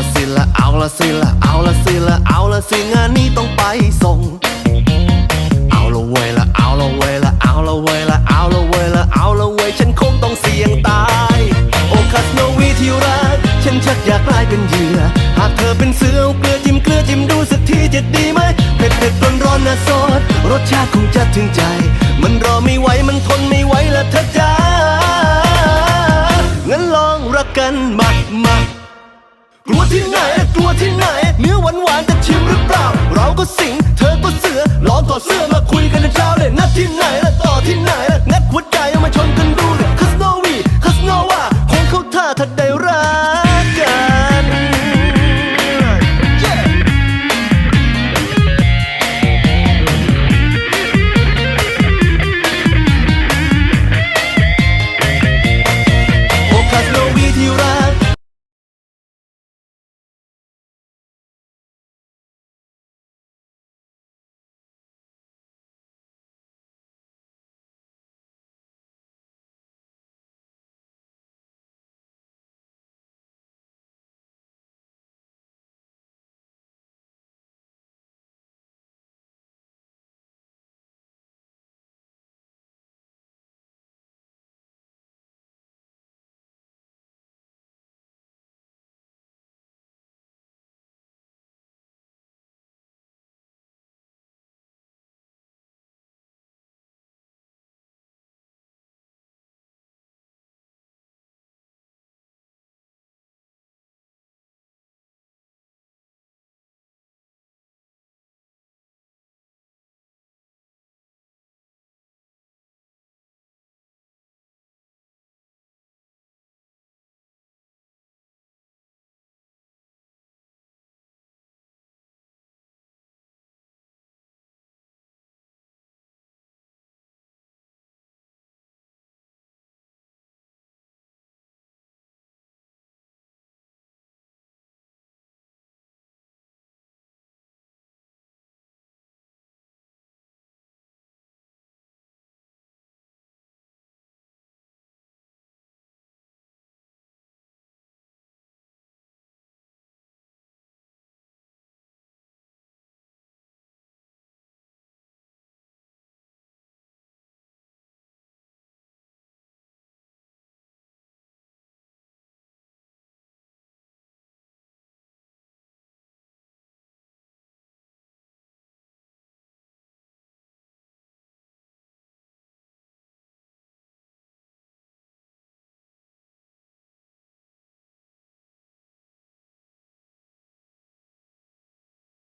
ละสิละเอาละสิละเอาละสิละเอาละสิงานนี้ต้องไปส่ง เอาละเวละเอาละเวละเอาละเวละเอาละเวละเอาละเวฉันคงต้องเสี่ยงตาย โอคาสโนวีที่รักฉันชักอยากกลายเป็นเหยื่อ หากเธอเป็นเสือเอาเกลือจิ้มเกลือจิ้มดูสักทีจะดีไหมเผ็ดเผ็ดร้อนร้อนนะซอสรสชาติคงจะถึงใจ มันรอไม่ไหวมันทนไม่ไหวละเธอจ้างั้นลองรักกันมามา กลัวที่ไหน กลัวที่ไหน เนื้อหวานหวานจะชิมหรือเปล่า เราก็สิง